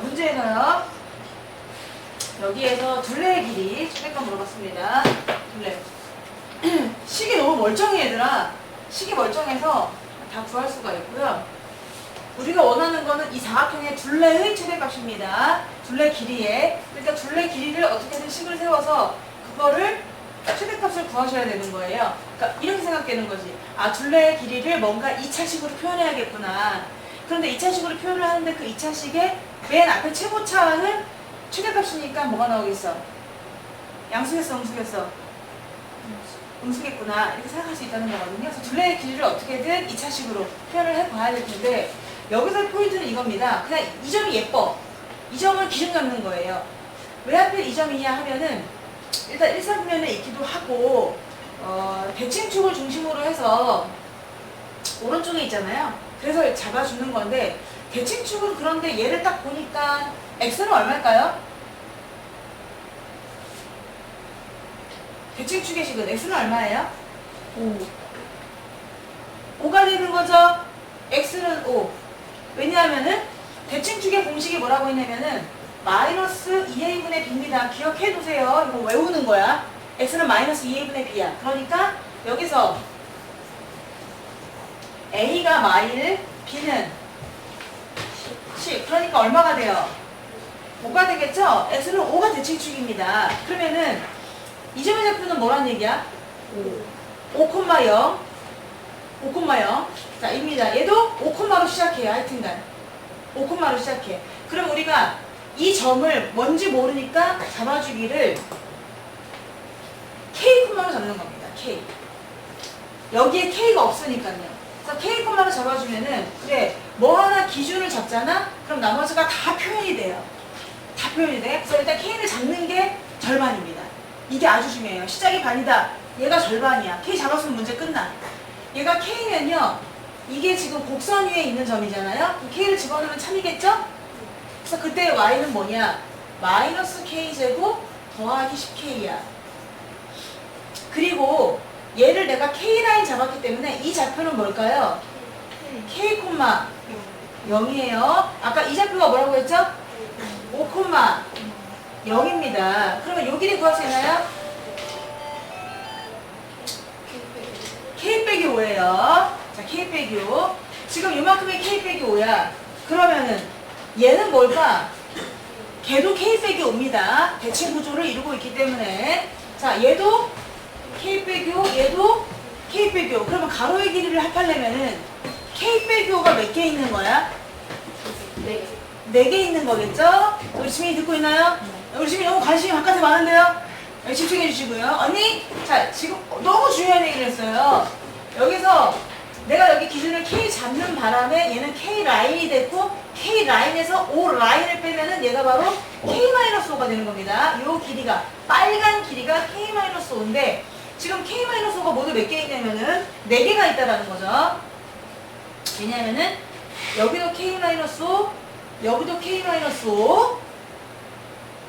문제에서요. 여기에서 둘레의 길이 최대값 물어봤습니다. 둘레. 식이 너무 멀쩡해 얘들아. 식이 멀쩡해서 다 구할 수가 있고요. 우리가 원하는 거는 이 사각형의 둘레의 최대값입니다. 둘레 길이에. 그러니까 둘레 길이를 어떻게든 식을 세워서 그거를 최대값을 구하셔야 되는 거예요. 그러니까 이렇게 생각되는 거지. 아, 둘레의 길이를 뭔가 2차식으로 표현해야겠구나. 그런데 2차식으로 표현을 하는데 그 2차식의 맨 앞에 최고차는 최대값이니까 뭐가 나오겠어? 양수겠어, 음수겠어? 음수겠구나. 이렇게 생각할 수 있다는 거거든요. 그래서 둘레의 길이를 어떻게든 2차식으로 표현을 해봐야 될 텐데 여기서 포인트는 이겁니다. 그냥 이 점이 예뻐. 이 점을 기준 잡는 거예요. 왜 하필 이 점이냐 하면은 일단 일사분면에 있기도 하고 어, 대칭축을 중심으로 해서 오른쪽에 있잖아요. 그래서 잡아주는 건데 대칭축은 그런데 얘를 딱 보니까 x는 얼마일까요? 대칭축의 식은 x는 얼마예요? 5. 5가 되는 거죠. x는 5. 왜냐하면은 대칭축의 공식이 뭐라고 했냐면은 마이너스 2a분의 b입니다. 기억해 두세요. 이거 외우는 거야. x는 마이너스 2a분의 b야. 그러니까 여기서 a가 마일, b는 10. 그러니까 얼마가 돼요? 5가 되겠죠? x는 5가 대칭축입니다. 그러면은 이 점의 좌표는 뭐란 얘기야? 5. 5,0 5,0 자, 입니다. 얘도 5,로 시작해요. 하여튼간 5,로 시작해. 그럼 우리가 이 점을 뭔지 모르니까 잡아주기를 K,로 잡는 겁니다. K. 여기에 K가 없으니까요. 그래서 K,로 잡아주면은 그래 뭐 하나 기준을 잡잖아? 그럼 나머지가 다 표현이 돼요. 다 표현이 돼. 그래서 일단 K를 잡는 게 절반입니다. 이게 아주 중요해요. 시작이 반이다. 얘가 절반이야. K 잡았으면 문제 끝나. 얘가 K면요. 이게 지금 곡선 위에 있는 점이잖아요. K를 집어넣으면 참이겠죠? 그래서 그때 Y는 뭐냐? 마이너스 K제곱 더하기 10K야. 그리고 얘를 내가 K라인 잡았기 때문에 이 좌표는 뭘까요? K, 0이에요. 아까 이 좌표가 뭐라고 했죠? 5, 0입니다. 그러면 요 길이 구할 수 있나요? K 빼기 5예요. 자, K 빼기 5. 지금 요만큼의 K 빼기 5야. 그러면은 얘는 뭘까? 걔도 K 빼기 5입니다. 대칭 구조를 이루고 있기 때문에. 자, 얘도 K 빼기 5, 얘도 K 빼기 5. 그러면 가로의 길이를 합하려면은 K 빼기 5가 몇 개 있는 거야? 네. 네개 있는 거겠죠? 우리 지민이 듣고 있나요? 우리 지민이 너무 관심이 바깥에 많은데요? 네, 집중해 주시고요. 언니, 자, 지금 너무 중요한 얘기를 했어요. 여기서 내가 여기 기준을 K 잡는 바람에 얘는 K 라인이 됐고 K 라인에서 O 라인을 빼면은 얘가 바로 K-5가 되는 겁니다. 요 길이가 빨간 길이가 K-5인데 지금 K-5가 모두 몇 개 있냐면은 네 개가 있다라는 거죠. 왜냐면은 여기도 K-5, 여기도 K-5,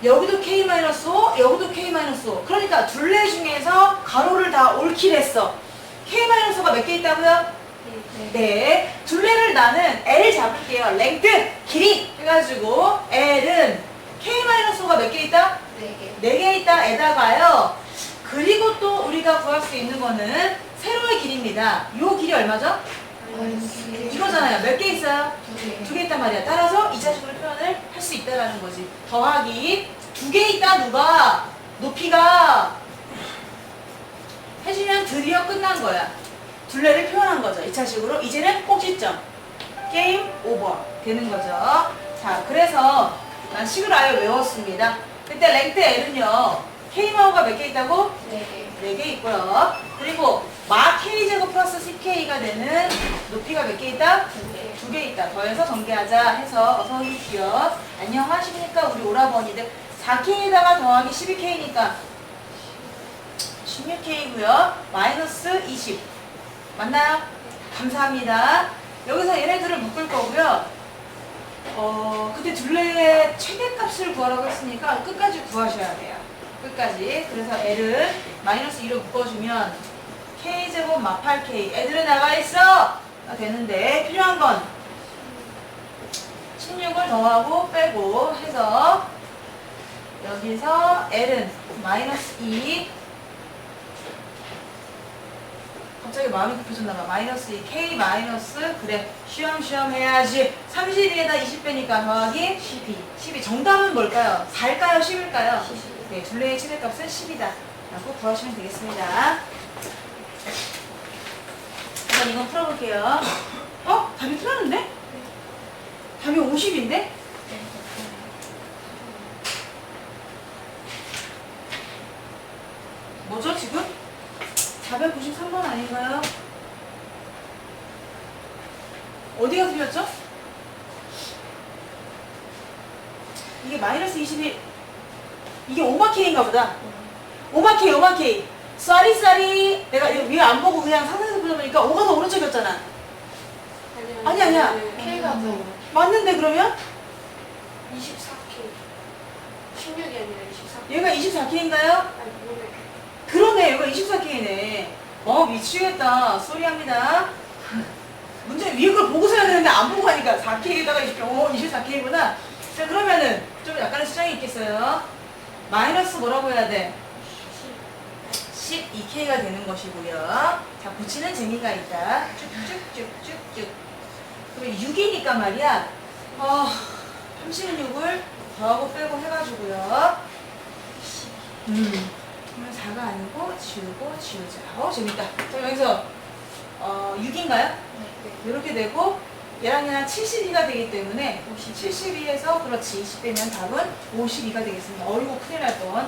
여기도 K-5, 여기도 K-5. 그러니까 둘레 중에서 가로를 다 옳기랬어. K-가 몇 개 있다고요? 네. 네. 둘레를 나는 L 잡을게요. 랭크, 길이 해가지고 L은 K-가 몇 개 있다? 네 개. 네개 있다 에다가요. 그리고 또 우리가 구할 수 있는 거는 세로의 길이입니다. 요 길이 얼마죠? 이거잖아요. 몇 개 있어요? 두 개. 있단 말이야. 따라서 이 자식으로 표현을 할 수 있다라는 거지. 더하기 두 개 있다 누가 높이가 해주면 드디어 끝난 거야. 둘레를 표현한 거죠. 이 차식으로 이제는 꼭지점 게임 오버 되는 거죠. 자, 그래서 난 식을 아예 외웠습니다. 그때 랭크 L은요. K마우가 몇 개 있다고? 네 개. 4개 있고요. 그리고 마 K제곱 플러스 10K가 되는 높이가 몇 개 있다? 두 개. 두개 있다. 더해서 전개하자 해서 어서 오십시오. 안녕하십니까 우리 오라버니들. 4K에다가 더하기 12K니까 16K고요. 마이너스 20. 맞나요? 감사합니다. 여기서 얘네들을 묶을 거고요. 어, 그때 둘레의 최대값을 구하라고 했으니까 끝까지 구하셔야 돼요. 끝까지. 그래서 L을 마이너스 2로 묶어주면 K제곱 마 8K. 애들은 나가 있어! 가 되는데 필요한 건 16을 더하고 빼고 해서 여기서 L은 마이너스 2 갑자기 마음이 급해졌나봐 마이너스 2 K 마이너스 그래 쉬엄쉬엄 해야지 32에다 20 빼니까 더하기 12. 12 정답은 뭘까요? 4일까요? 10일까요? 12. 네, 둘레의 최대값은 10이다 라고 구하시면 되겠습니다 그럼 이건 풀어볼게요 어? 답이 틀렸는데? 답이 50인데? 뭐죠 지금? 493번 아닌가요? 어디가 틀렸죠? 이게 마이너스 21 이게 오마케인가 보다. 오마케이 오마케이. 쏘리 쏘리 내가 이거 위에 안 보고 그냥 상상해서 보니까 5가 더 오른쪽이었잖아. 아니, 아니야. K가 더. 맞는데 그러면? 24K. 16이 아니라 24K. 얘가 24K인가요? 아니, 모르겠 그러네 얘가 24K네. 어 미치겠다. 쏘리합니다. 문제 위에 걸 보고서 해야 되는데 안 보고 하니까 4K에다가 20K 어 24K구나. 자 그러면은 좀 약간의 수정이 있겠어요 마이너스 뭐라고 해야 돼? 12K가 되는 것이고요. 자 붙이는 재미가 있다. 쭉쭉쭉쭉쭉. 그리고 6이니까 말이야. 어 36을 더하고 빼고 해가지고요. 음 그러면 4가 아니고 지우고 지우자. 어 재밌다. 자 여기서 어 6인가요? 네. 이렇게 되고 얘랑 얘랑 72가 되기 때문에 72에서 그렇지 20 빼면 답은 52가 되겠습니다 어이구 큰일 날 뻔.